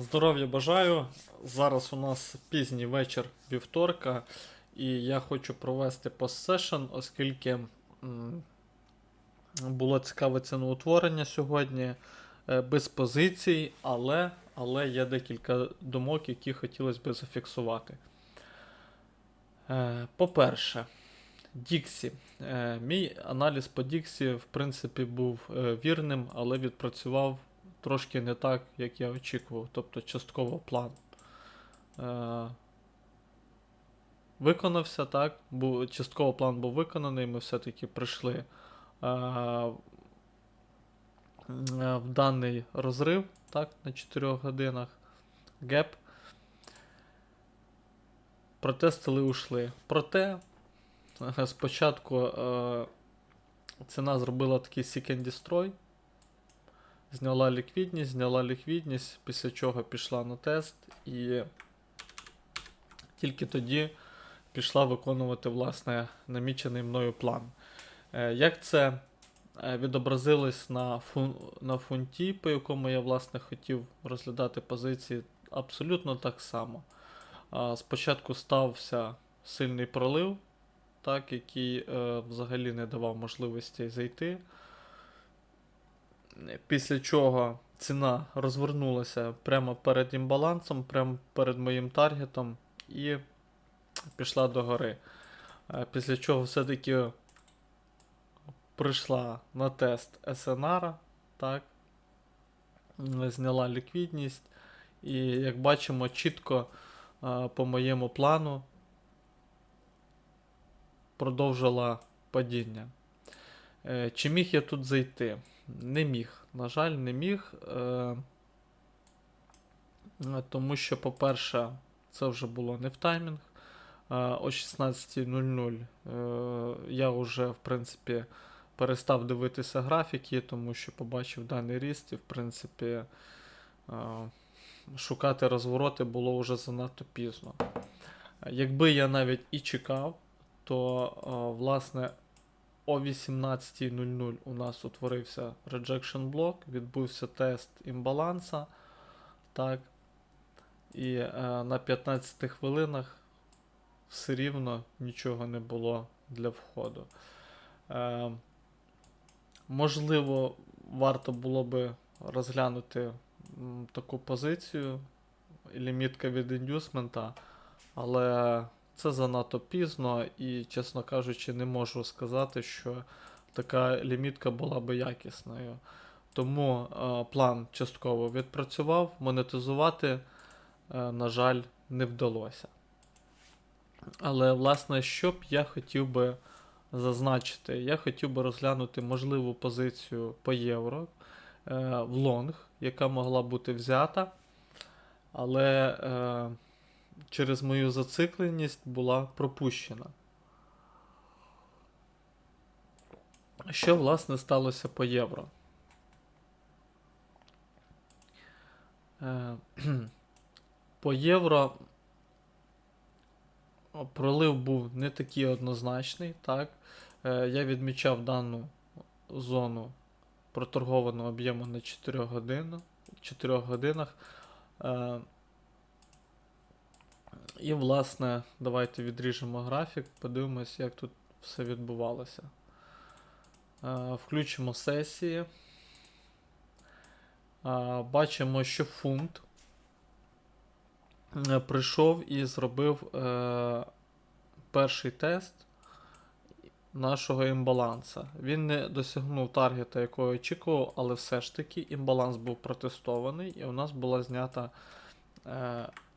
Здоров'я бажаю. Зараз у нас пізній вечір вівторка, і я хочу провести постсешн, оскільки м, було цікаве ціноутворення сьогодні е, без позицій, але, але є декілька думок, які хотілося б зафіксувати. Е, По-перше, Діксі. Е, Мій аналіз по Діксі, в принципі, був е, вірним, але відпрацював трошки не так, як я очікував. Тобто частково план е, виконався, так? Був, частково план був виконаний, ми все-таки прийшли е, в даний розрив, так, на 4 годинах. Геп. Протестили ушли. Проте, е, спочатку е, ціна зробила такий seek and destroy. Зняла ліквідність, зняла ліквідність, після чого пішла на тест і тільки тоді пішла виконувати власне намічений мною план. Е, Як це е, відобразилось на, фун, на фунті, по якому я власне хотів розглядати позиції, абсолютно так само. Спочатку стався сильний пролив, так, який е, взагалі не давав можливості зайти. Після чого ціна розвернулася прямо перед імбалансом, прямо перед моїм таргетом і пішла до гори. Е, Після чого все-таки прийшла на тест SNR, так, зняла ліквідність. І як бачимо, чітко е, по моєму плану продовжила падіння. Е, Чи міг я тут зайти? Не міг. На жаль, не міг. Е, тому що, по-перше, це вже було не в таймінг. Е, о 16.00 е, я вже, в принципі, перестав дивитися графіки, тому що побачив даний ріст, і, в принципі, е, шукати розвороти було вже занадто пізно. Якби я навіть і чекав, то, е, власне, о 18.00 у нас утворився rejection блок, відбувся тест імбаланса. Так. І е, на 15 хвилинах все рівно нічого не було для входу. Е, можливо, варто було би розглянути м, таку позицію, лімітка від індюсмента, але це занадто пізно і, чесно кажучи, не можу сказати, що така лімітка була би якісною. Тому е, план частково відпрацював, монетизувати, е, на жаль, не вдалося. Але, власне, що б я хотів би зазначити? Я хотів би розглянути можливу позицію по євро е, в лонг, яка могла бути взята, але е, через мою зацикленість була пропущена. Що, власне, сталося по євро? Е, По євро пролив був не такий однозначний. Так? Е, Я відмічав дану зону проторгованого об'єму на 4 години, 4 годинах. І, власне, давайте відріжемо графік, подивимось, як тут все відбувалося. Е, Включимо сесії. Е, Бачимо, що фунт е, прийшов і зробив перший тест нашого імбаланса. Він не досягнув таргета, якого очікував, але все ж таки імбаланс був протестований, і у нас була знята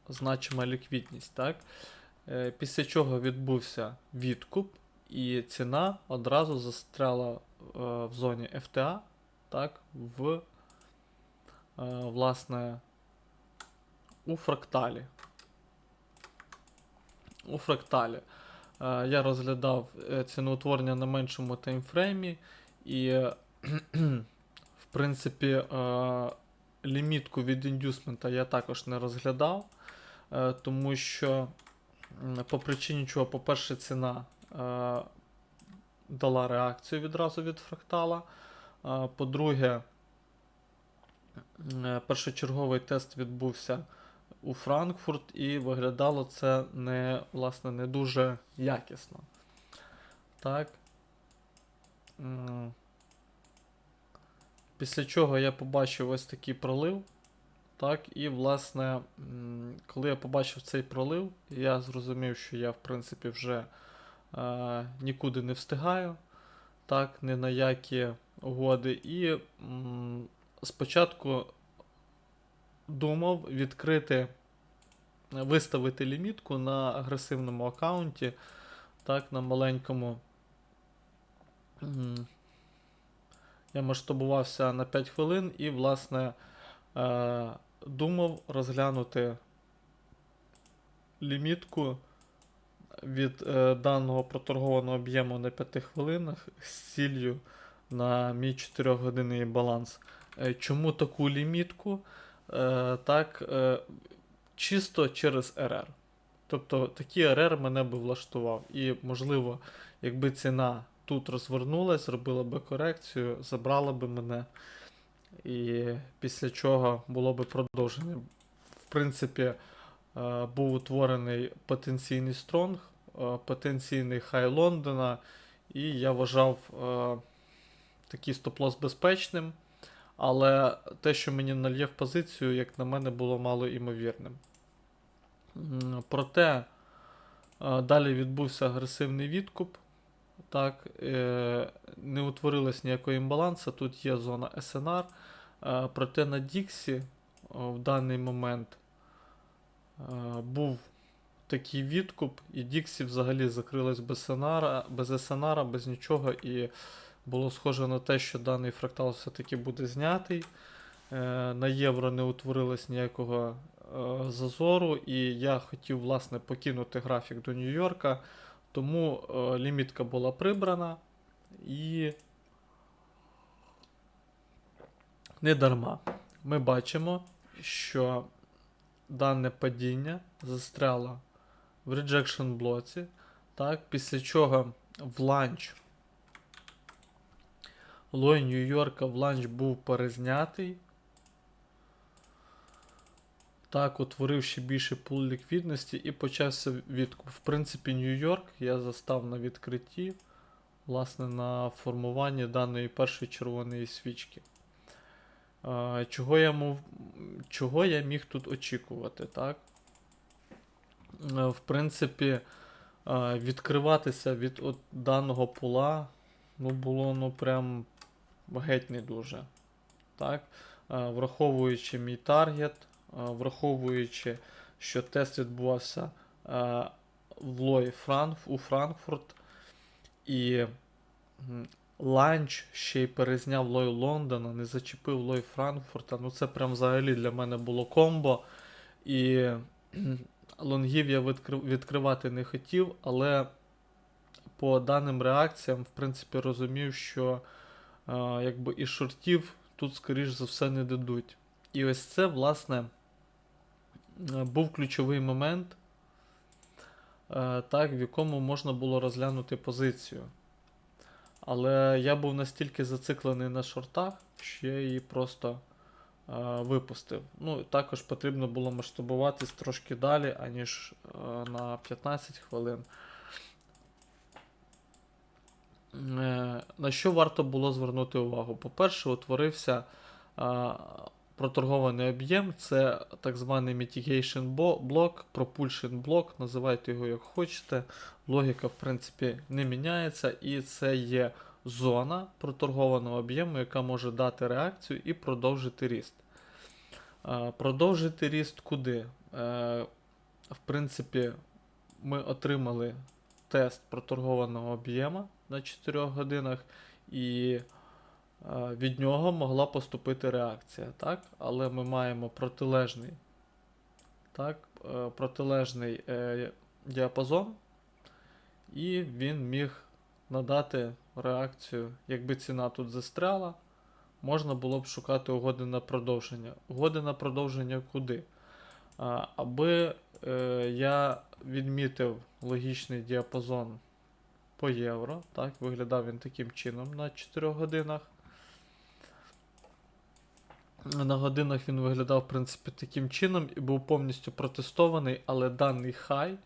значима ліквідність. Так? Е, після чого відбувся відкуп, і ціна одразу застряла е, в зоні FTA, так, в е, власне у фракталі. У фракталі. Я розглядав ціноутворення на меншому таймфреймі, і, в принципі, лімітку від індюсмента я також не розглядав, тому що по причині чого, по-перше, ціна е, дала реакцію відразу від фрактала. Е, По-друге, Е, Першочерговий тест відбувся у Франкфурт, і виглядало це не, власне, не дуже якісно. Так. Після чого я побачив ось такий пролив. Так, і, власне, коли я побачив цей пролив, я зрозумів, що я, в принципі, вже е, нікуди не встигаю, так, ні на які угоди. І м, спочатку думав відкрити, виставити лімітку на агресивному аккаунті, так, на маленькому. Я масштабувався на 5 хвилин і, власне, е, думав розглянути лімітку від е, даного проторгованого об'єму на 5 хвилинах з ціллю на мій 4-годинний баланс. Е, чому таку лімітку? Е, так, е, чисто через РР. Тобто такий РР мене би влаштував. І, можливо, якби ціна тут розвернулась, зробила би корекцію, забрала би мене. І після чого було би продовження. В принципі, е, був утворений потенційний стронг, е, потенційний хай Лондона, і я вважав е, такий стоп-лосс безпечним. Але те, що мені нальє в позицію, як на мене, було мало імовірним. Проте далі відбувся агресивний відкуп. Так, е, не утворилось ніякого імбалансу, тут є зона SNR. Е, Проте на Діксі в даний момент е, був такий відкуп, і Діксі взагалі закрилась без SNR, без SNR, без нічого, і було схоже на те, що даний фрактал все-таки буде знятий. На євро не утворилось ніякого зазору, і я хотів, власне, покинути графік до Нью-Йорка, тому е, лімітка була прибрана і не дарма. Ми бачимо, що дане падіння застряло в rejection блоці, так, після чого в ланч лой Нью-Йорка в ланч був перезнятий. Так, утворив ще більше пул ліквідності і почався відкуп. В принципі, Нью-Йорк я застав на відкритті, власне, на формуванні даної першої червоної свічки. Чого, я мов... чого я міг тут очікувати, так? Е, В принципі, е, відкриватися від от даного пула ну, було ну прям геть не дуже. Так? Е, Враховуючи мій таргет, враховуючи, що тест відбувався е, в Лої Франк, у Франкфурт, і ланч ще й перезняв Лой Лондона, не зачепив Лой Франкфурта. Ну це прям взагалі для мене було комбо. І лонгів я відкривати не хотів, але по даним реакціям, в принципі, розумів, що е, якби і шортів тут, скоріш за все, не дадуть. І ось це, власне, е, був ключовий момент, е, так, в якому можна було розглянути позицію. Але я був настільки зациклений на шортах, що я її просто е, випустив. Ну, також потрібно було масштабуватись трошки далі, аніж е, на 15 хвилин. Е, На що варто було звернути увагу? По-перше, утворився а, проторгований об'єм, це так званий mitigation блок, propulsion блок, називайте його як хочете. Логіка, в принципі, не міняється, і це є зона проторгованого об'єму, яка може дати реакцію і продовжити ріст. Продовжити ріст куди? Е, В принципі, ми отримали тест проторгованого об'єма на 4 годинах, і від нього могла поступити реакція, так? Але ми маємо протилежний, так? е, протилежний е, діапазон, і він міг надати реакцію, якби ціна тут застряла, можна було б шукати угоди на продовження. Угоди на продовження куди? Аби е, я відмітив логічний діапазон по євро. Так, виглядав він таким чином на 4 годинах. На годинах він виглядав, в принципі, таким чином і був повністю протестований, але даний хай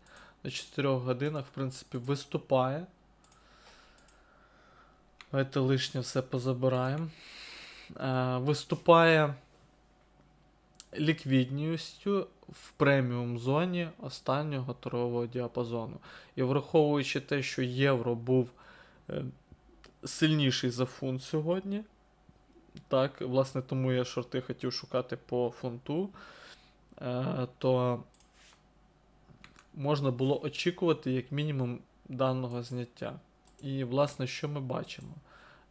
на 4 годинах, в принципі, виступає. Давайте лишнє все позабираємо. Е, виступає ліквідністю в преміум зоні останнього торгового діапазону. І враховуючи те, що євро був е, сильніший за фунт сьогодні. Так, власне, тому я шорти хотів шукати по фунту, е, то можна було очікувати як мінімум даного зняття. І, власне, що ми бачимо?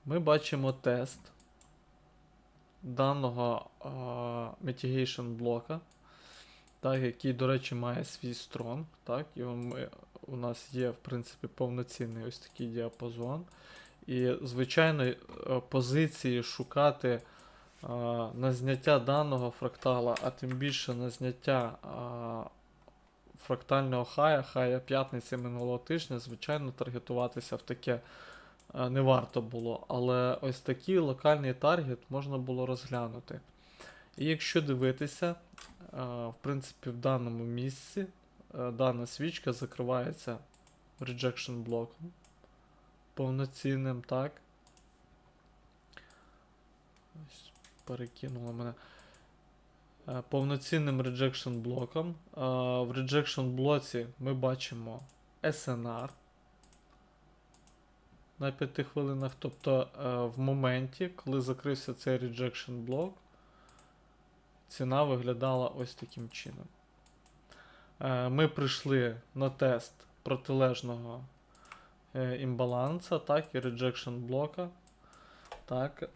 Ми бачимо тест даного а, mitigation блока, так, який, до речі, має свій строн. Так, і у нас є, в принципі, повноцінний ось такий діапазон. І, звичайно, е, позиції шукати е, на зняття даного фрактала, а тим більше на зняття е, фрактального хая, хая п'ятниці минулого тижня, звичайно, таргетуватися в таке не варто було. Але ось такий локальний таргет можна було розглянути. І якщо дивитися, в принципі, в даному місці дана свічка закривається rejection блоком повноцінним, так. Ось Перекинуло мене. Е, Повноцінним rejection блоком. Е, В rejection блоці ми бачимо SNR на 5 хвилинах. Тобто е, в моменті, коли закрився цей rejection блок, ціна виглядала ось таким чином. Ми прийшли на тест протилежного е, імбаланса, так, і rejection блока. Так.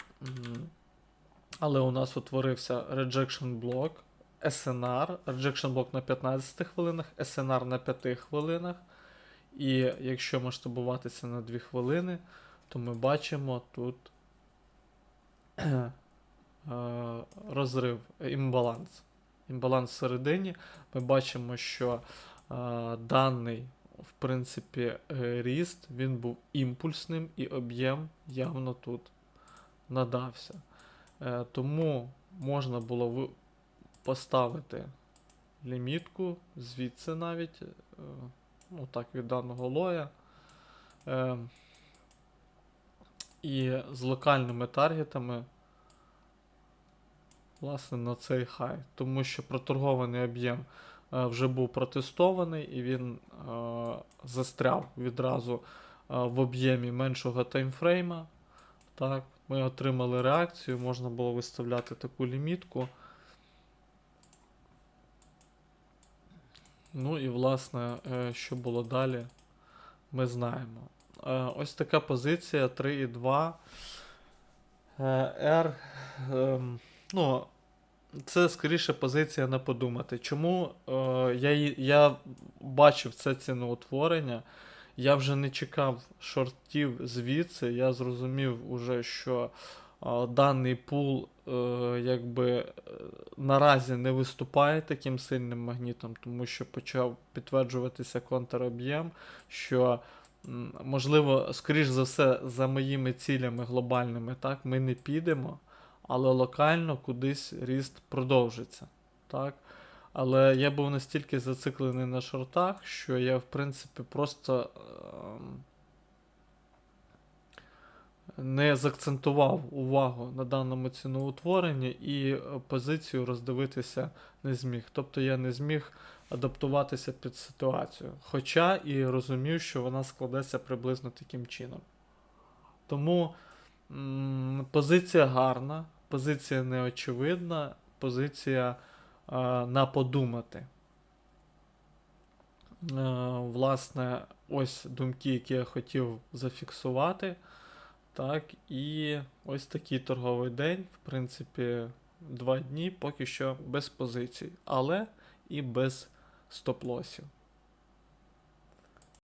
Але у нас утворився rejection блок, SNR, rejection блок на 15 хвилинах, SNR на 5 хвилинах. І якщо масштабуватися на 2 хвилини, то ми бачимо тут е, розрив, імбаланс. Імбаланс всередині. Ми бачимо, що е, даний, принципі, е, ріст він був імпульсним і об'єм явно тут надався. Е, Тому можна було поставити лімітку звідси навіть, е, ну так, від даного лоя. І з локальними таргетами, власне, на цей хай. Тому що проторгований об'єм вже був протестований і він е, застряв відразу е, в об'ємі меншого таймфрейма. Так, ми отримали реакцію, можна було виставляти таку лімітку. Ну і власне, е, що було далі, ми знаємо. Е, Ось така позиція 3,2. Е, R. ем, Ну, це скоріше позиція на подумати. Чому е, я, я бачив це ціноутворення, я вже не чекав шортів звідси. Я зрозумів уже, що е, даний пул е, якби е, наразі не виступає таким сильним магнітом, тому що почав підтверджуватися контроб'єм, що можливо, скоріш за все, за моїми цілями глобальними, так, ми не підемо, але локально кудись ріст продовжиться. Так? Але я був настільки зациклений на шортах, що я, в принципі, просто ем, не заакцентував увагу на даному ціноутворенні і е, позицію роздивитися не зміг. Тобто я не зміг адаптуватися під ситуацію. Хоча і розумів, що вона складеться приблизно таким чином. Тому позиція гарна, позиція неочевидна, позиція е, на подумати. Е, власне, ось думки, які я хотів зафіксувати. Так, і ось такий торговий день, в принципі, два дні поки що без позицій, але і без стоп-лосів.